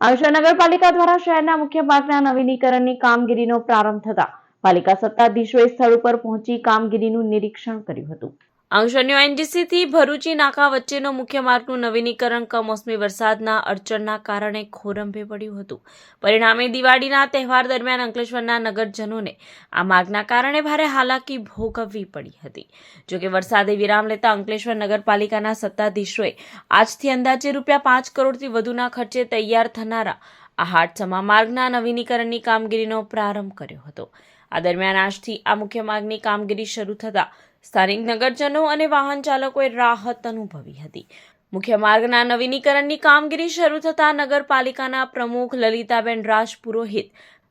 અંશા નગરપાલિકા દ્વારા શહેરના મુખ્ય માર્ગના નવીનીકરણની કામગીરીનો પ્રારંભ થતા પાલિકા સત્તાધીશોએ સ્થળ ઉપર પહોંચી કામગીરીનું નિરીક્ષણ કર્યું હતું. અંશન્યો એનજીસીથી ભરૂચી નાકા વચ્ચેનો મુખ્ય માર્ગનું નવીનીકરણ કમોસમી વરસાદના અડચણના કારણે ખોરંભે પડ્યું હતું. પરિણામે દિવાળીના તહેવાર દરમિયાન અંકલેશ્વરના નગરજનોને આ માર્ગના કારણે ભારે હાલાકી ભોગવવી પડી હતી. જોકે વરસાદે વિરામ લેતા અંકલેશ્વર નગરપાલિકાના સત્તાધીશોએ આજથી અંદાજે રૂપિયા પાંચ કરોડથી વધુના ખર્ચે તૈયાર થનારા આ હાટસમા માર્ગના નવીનીકરણની કામગીરીનો પ્રારંભ કર્યો હતો. આ દરમિયાન આજથી આ મુખ્ય માર્ગની કામગીરી શરૂ થતા સ્થાનિક નગરજનો અને વાહન ચાલકોએ રાહત અનુભવી હતી. મુખ્ય માર્ગના નવીનીકરણની કામગીરી શરૂ થતાં નગરપાલિકાના પ્રમુખ લલિતાબેન રાજ પુરોહિત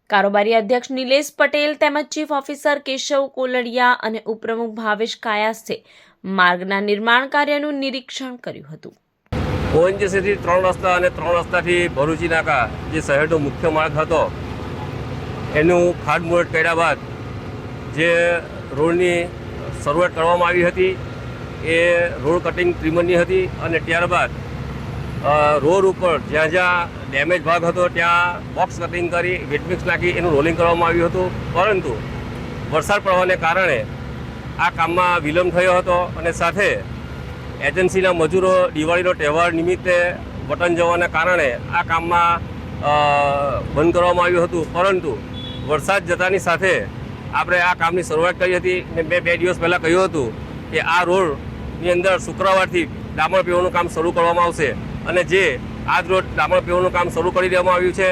કારોબારી અધ્યક્ષ નિલેશ પટેલ તેમજ ચીફ ઓફિસર કેશવ કોલડિયા અને ઉપપ્રમુખ ભાવેશ કાયાસે માર્ગના નિર્માણ કાર્યનું નિરીક્ષણ કર્યું હતું. ઓએનજીસીથી ત્રણ રસ્તા અને ત્રણ રસ્તાથી ભરૂચી નાકા જે શહેરનો મુખ્ય માર્ગ હતો, એનું ખાતમુહૂર્ત કર્યા બાદ જે રોડની શરૂઆત કરવામાં આવી હતી. એ રોડ કટિંગ ત્રિમનની હતી અને ત્યારબાદ રોડ ઉપર જ્યાં જ્યાં ડેમેજ ભાગ હતો, ત્યાં બોક્સ કટિંગ કરી વેટમિક્સ નાખી, એનું રોલિંગ કરવામાં આવ્યું હતું. પરંતુ, વરસાદ પડવાને કારણે આ કામમાં વિલંબ થયો હતો અને સાથે એજન્સીના મજૂરો દિવાળીનો તહેવાર નિમિત્તે વતન જવાના કારણે આ કામમાં બંધ કરવામાં આવ્યું હતું. પરંતુ, વરસાદ જતાની સાથે આપણે આ કામની શરૂઆત કરી હતી ને મેં બે દિવસ પહેલાં કહ્યું હતું કે આ રોડની અંદર શુક્રવારથી ડામર પીવાનું કામ શરૂ કરવામાં આવશે અને જે આજ રોજ ડામર પીવાનું કામ શરૂ કરી દેવામાં આવ્યું છે